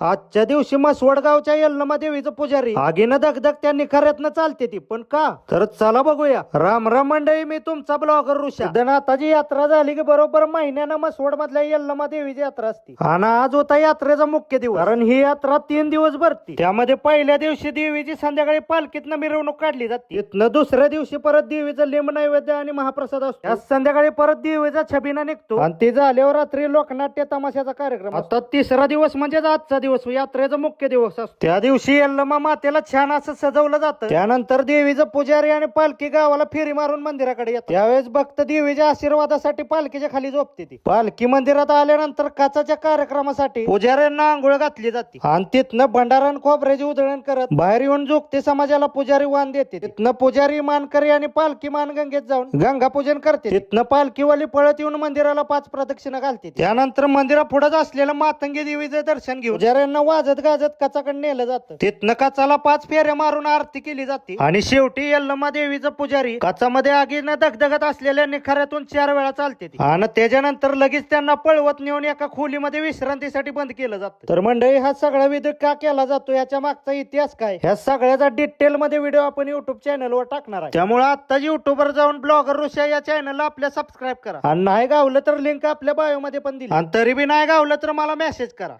आजच्या दिवशी मसवडगावच्या यल्लमा देवीचं पुजारी. आगीनं दगदग त्या निखाऱ्यातनं चालते ती. पण का? तर चला बघूया. राम राम मंडळी मी तुमचा ब्लॉगर ऋषा. आताची यात्रा झाली की बरोबर महिन्यानं मसवड मधल्या यल्लमा देवीची यात्रा असते. आणि आज होता यात्रेचा मुख्य दिवस. कारण ही यात्रा तीन दिवस भरती. त्यामध्ये पहिल्या दिवशी देवीची संध्याकाळी पालखीतनं मिरवणूक काढली जाते. इथनं दुसऱ्या दिवशी परत देवीचं लिंब नैवेद्य आणि महाप्रसाद असतो. आज संध्याकाळी परत देवीचा छबिना निघतो. आणि ते झाल्यावर रात्री लोकनाट्य तमाशाचा कार्यक्रम आता तिसरा दिवस म्हणजे आजचा दिवस. यात्रेचा मुख्य दिवस असतो. त्या दिवशी यल्लमा मातेला छान असं सजवलं जातं. त्यानंतर देवीचं पुजारी आणि पालखी गावाला फेरी मारून मंदिराकडे येतात. त्यावेळेस भक्त देवीच्या आशीर्वादासाठी पालखीच्या खाली झोपते ती. पालखी मंदिरात आल्यानंतर काचाच्या कार्यक्रमासाठी पुजाऱ्यांना आंघोळ घातली जाते. आणि तिथनं भंडारण खोबऱ्याची उधळण करत बाहेर येऊन जोगते समाजाला पुजारी वाण देते. तिथनं पुजारी मानकरी आणि पालखी मान गंगेत जाऊन गंगा पूजन करते. तिथनं पालखीवाली पळत येऊन मंदिराला पाच प्रदक्षिणा घालते. त्यानंतर मंदिरा पुढे असलेलं मातंगी देवीचं दर्शन घेऊन शेतकऱ्यांना वाजत गाजत कचाकडे नेलं जातं. तिथनं कचाला पाच फेऱ्या मारून आरती केली जाते. आणि शेवटी यल्लमा देवीचं पुजारी कचामध्ये आगीनं दगदगत असलेल्या निखाऱ्यातून चार वेळा चालते आणि त्याच्यानंतर लगेच त्यांना पळवत नेऊन एका खोलीमध्ये विश्रांतीसाठी बंद केलं जातं. तर मंडळी हा सगळा विधी का केला जातो याच्या मागचा इतिहास काय? ह्या सगळ्याचा डिटेल मध्ये व्हिडिओ आपण युट्यूब चॅनलवर टाकणार आहे. त्यामुळे आता युट्यूबवर जाऊन ब्लॉगर ऋषा या चॅनलला आपल्या सबस्क्राईब करा. आणि नाही गावलं तर लिंक आपल्या बायो मध्ये पण दिली. आणि तरी बी नाही गावलं तर मला मेसेज करा.